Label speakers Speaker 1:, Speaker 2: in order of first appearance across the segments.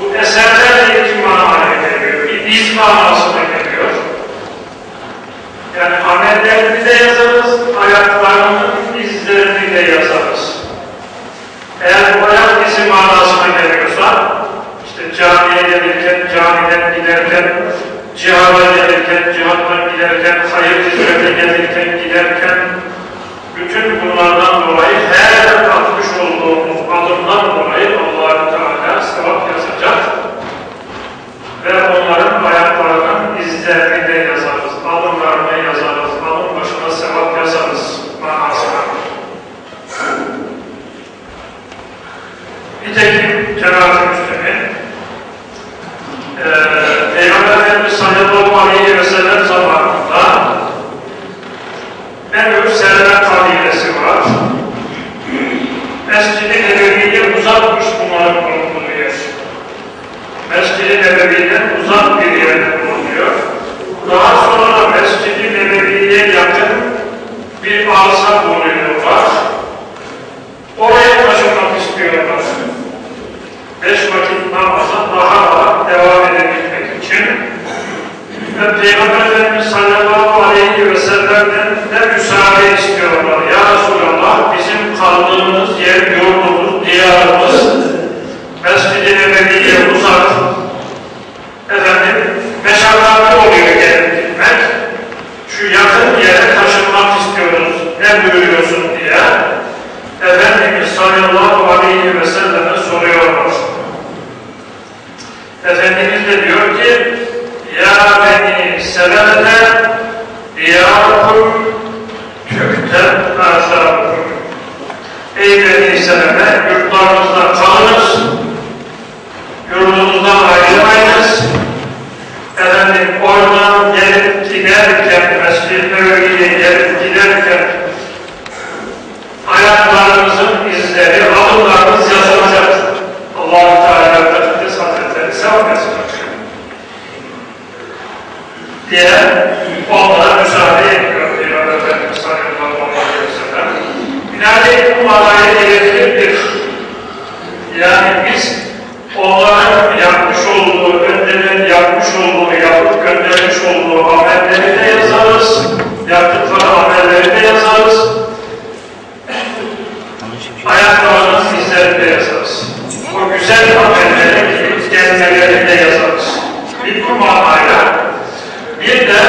Speaker 1: Bu eserler de iki manaya geliyor. Bir iz manasına geliyor. Yani amellerini de yazarız, ayaklarının izlerini de yazarız. Eğer bu ayak izi manasına geliyorsa, işte camiye gelirken, camiden giderken, cihada gelirken, cihattan giderken, hayır hizmete gelirken, giderken, bütün bunlardan dolayı her atmış olduğumuz adımdan dolayı allah Teala sevap yazacak ve onların ayaklarının izlerini de yazarız, adımlarını yazarız, adım başına sevap yazarız manasına. Nitekim Cenab-ı Müslümin e, Peygamber Efendimiz sallallahu aleyhi ve sellem zamanında en büyük Seleme kabilesi var. Mescid-i Nebevi'ye uzakmış bunların bulunduğu yer. Mescid-i Nebevi'den uzak bir yerde bulunuyor. Daha sonra Mescid-i Nebevi'ye yakın bir arsa bulunuyorlar. Oraya taşımak istiyorlar. Beş vakit namaza daha rahat devam edebilmek için ve Peygamber Efendimiz sallallahu aleyhi ve sellem'den de müsaade istiyorlar. Ya Resulallah bizim kaldığımız yer, yurdumuz, Ey beni seleme yurtlarınızda kalınız yurdunuzdan ayrılmayınız efendim oradan gelip giderken Mescid-i Nebevi'ye gelip giderken ayaklarınızın izleri, adımlarınız yazılacak. Allah-u Teala Tekaddes Hazretleri sevap yazacak. Diye onlara müsaade ediyor Peygamber Efendimiz sallallahu aleyhi ve sellem. Binaenaleyh bu manaya gereklidir. Yani biz onların yapmış olduğu, önceden yapmış olduğu, yapıp göndermiş olduğu amelleri de yazarız. Yaptıkları amelleri de yazarız. Ayaklarının izlerini de yazarız. Güzel amelleri, gelmeleri de yazarız. Bir bu manayla bir de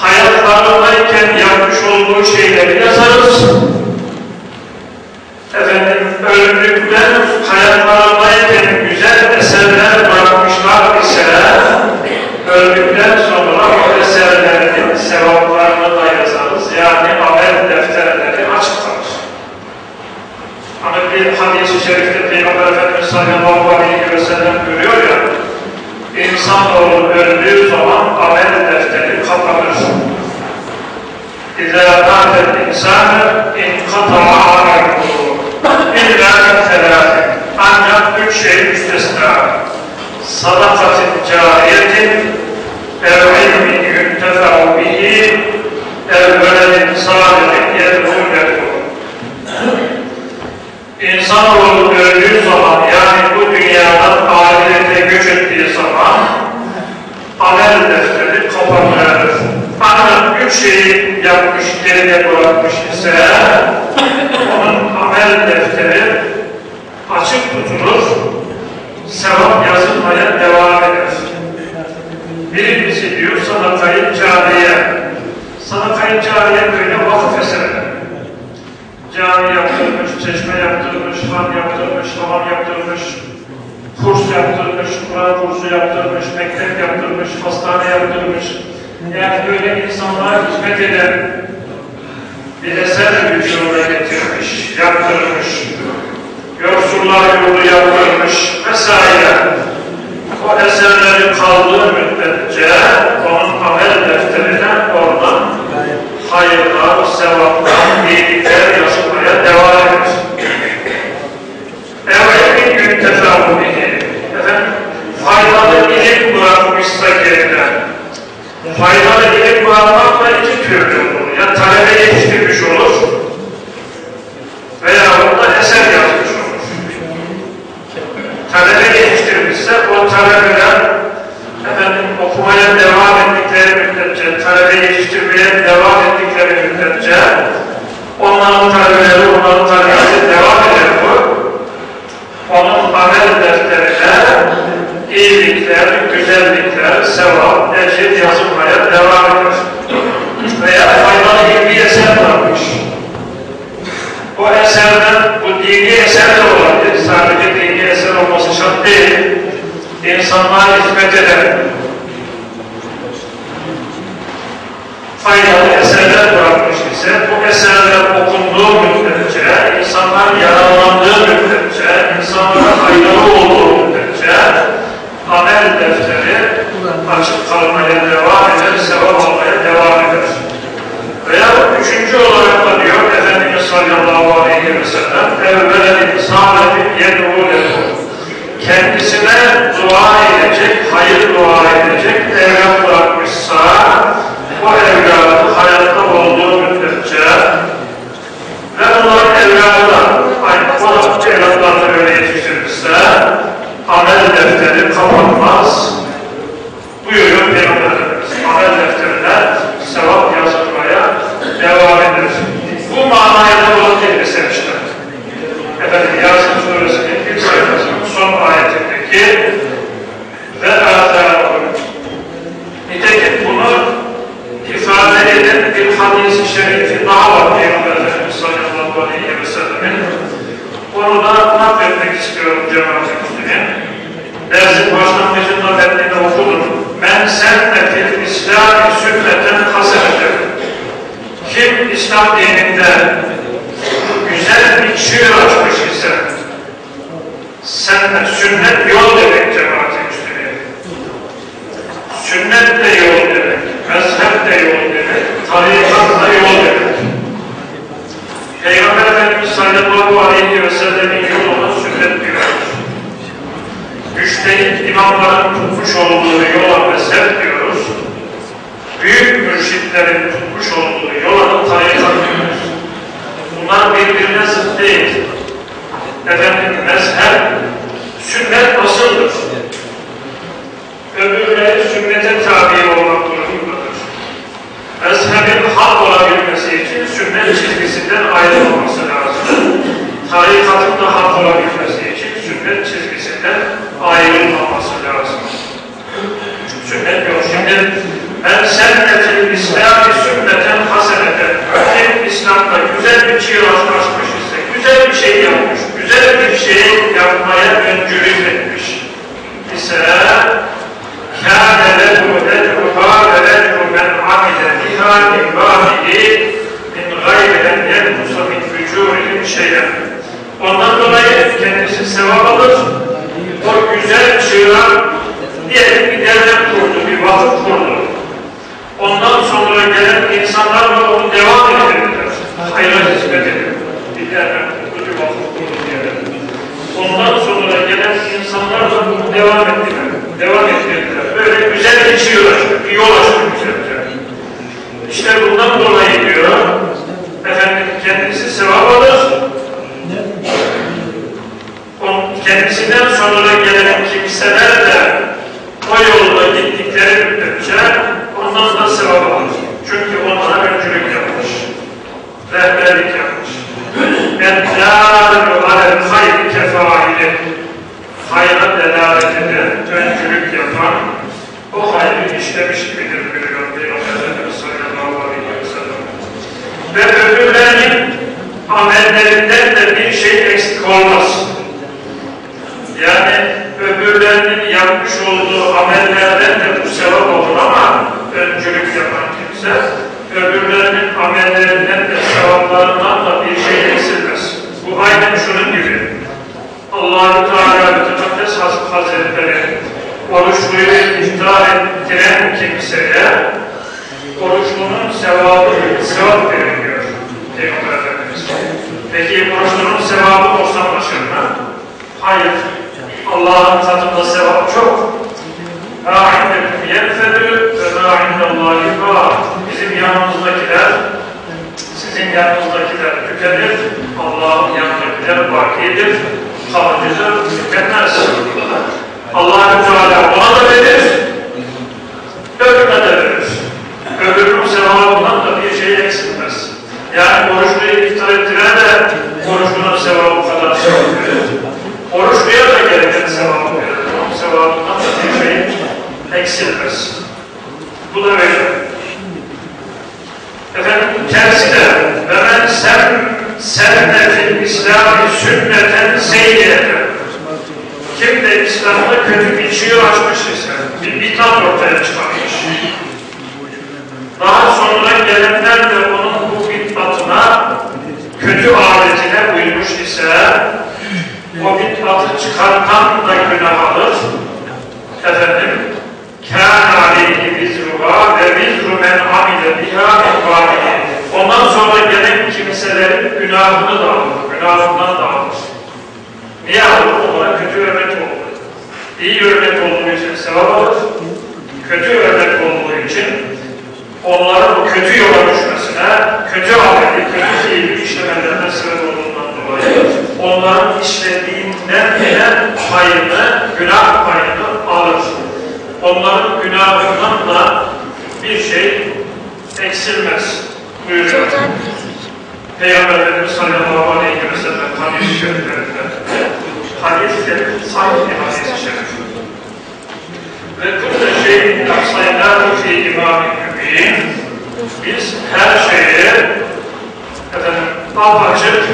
Speaker 1: hayatlarındayken yapmış olduğu şeyleri yazarız. Efendim öldükten hayatlarındayken güzel eserler bırakmışlar ise öldükten Sahara in Qatar. Geride bırakmış ise onun amel defteri açık tutulur, sevap yazılmaya devam eder. Birincisi diyor sadakayı cariye. Sadakayı cariye böyle vakıf eseri cami yaptırmış, çeşme yaptırmış, han yaptırmış, hamam yaptırmış, kurs yaptırmış, Kur'an kursu yaptırmış, mektep yaptırmış, hastane yaptırmış. Yani böyle insanlara hizmet eden bir eser getirmiş, yaptırmış, yoksullar yurdu yaptırmış vesaire. O eserlerin kaldığı müddetçe onun amel defterine oradan hayırlar, sevaplar, iyilikler yazılmaya devam eder. Evet, gün tefavvü bihi. Efendim, faydalı ilim bırakmışsa geride. Faydalı ilim bırakmak da iki türlü olur. Ya talebe yetiştirmiş olur veya da eser yazmış olur. yetiştirilmişse o talebeler efendim okumaya devam ettikleri müddetçe, talebe yetiştirmeye devam ettikleri müddetçe onların talebeleri, onların talebesi devam eder bu. Onun amel defterine iyilikler, güzellikler, sevap, ecir yazılmaya devam eder. Veya faydalı bir eser varmış. O eserden, bu dini eser de olabilir. Sadece dini eser olması şart değil. İnsanlara hizmet eden faydalı eserler bırakmış ise bu eserler okunduğu müddetçe, insanlar yararlandığı müddetçe, insanlara faydalı olduğu hayır İslam dininde güzel bir çığır açmış ise senne sünnet yol demek cemaat-i Müslümin. Sünnet de yol demek, mezhep de yol demek, tarikat da yol demek. Peygamber Efendimiz sallallahu aleyhi ve sellemin yoluna sünnet diyoruz. Müştehit imamların tutmuş olduğu yola mezhep diyoruz. Büyük mürşitlerin tutmuş olduğu yola da tarikat diyoruz. Bunlar birbirine zıt değil. Efendim mezhep, sünnet nasıldır? Öbürleri sünnete tabi olmak durumundadır. Mezhebin hak olabilmesi için sünnet çizgisinden ayrılmaması lazım. Tarikatın da hak olabilmesi için sünnet çizgisinden ayrılmaması lazım. Sünnet yok. Şimdi ben sennetin İslami sünneten haseneten kim İslam'da güzel bir çığır açmış ise, güzel bir şey yapmış, güzel bir şey yapmaya öncülük etmiş. İse oruçlunun sevabı sevap veriliyor Peygamber Efendimiz. Peki oruçlunun sevabı 90 başarına? Hayır. Allah'ın katında sevap çok. Rahimlekum yenfedü ve rahimdallahi var. Bizim yanımızdakiler, sizin yanınızdakiler tükenir, Allah'ın yanındakiler bakiyedir, kalıcıdır, tükenmez. Allah-u Teala ona da verir, niye kısıtmaz? Yani oruçluyu iftar ettirene de oruçlunun sevabı o kadar sevap veriyor. Oruçluya da gereken sevabı veriyor. Onun sevabından da bir şey eksilmez. Bu da böyle. Efendim tersi de ve men sen sennetil İslami sünneten seyyede kim de İslam'da kötü bir çığır açmış ise bir bitat ortaya çıkarmış. Daha sonra gelenler de onun bu bitatına kötü adetine uymuş ise o bitatı çıkartan da günah alır. Efendim kâne aleyhi vizruha ve vizru men amile biha min Ondan sonra gelen kimselerin günahını da alır. Günahından da alır. Niye alır? Onlara kötü örnek oldu. İyi örnek olduğu için sevap alır. Kötü örnek olduğu için onların bu kötü yola düşmesine, kötü ameli, kötü fiili işlemelerine sebep olduğundan dolayı onların işlediğinden gelen payını, günah payını alır. Onların günahından da bir şey eksilmez buyuruyor. Peygamber Efendimiz sallallahu aleyhi ve sellem hadis-i şeriflerinde hadis-i şerif, sahih bir hadis-i şerif. Ve kulle şeyin yapsaynâhu fi imam-ı mübin biz her şeyi efendim apaçık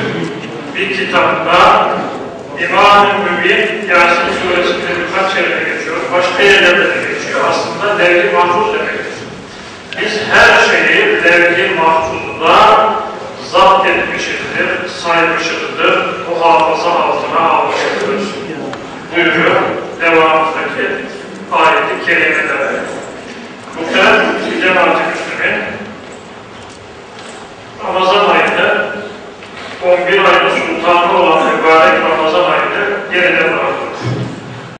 Speaker 1: bir kitapta İmam-ı Mübin Yasin suresinde birkaç yerde geçiyor, başka yerlerde de geçiyor. Aslında levh-i mahfuz demektir. Biz her şeyi levh-i mahfuzda zapt etmişizdir, saymışızdır, bu hafıza altına almışızdır. Buyuruyor devamındaki ayet-i kerimeler. Muhtemelen cemaat-i Müslümin Ramazan ayında 11 ayın sultanı olan mübarek Ramazan ayında yeniden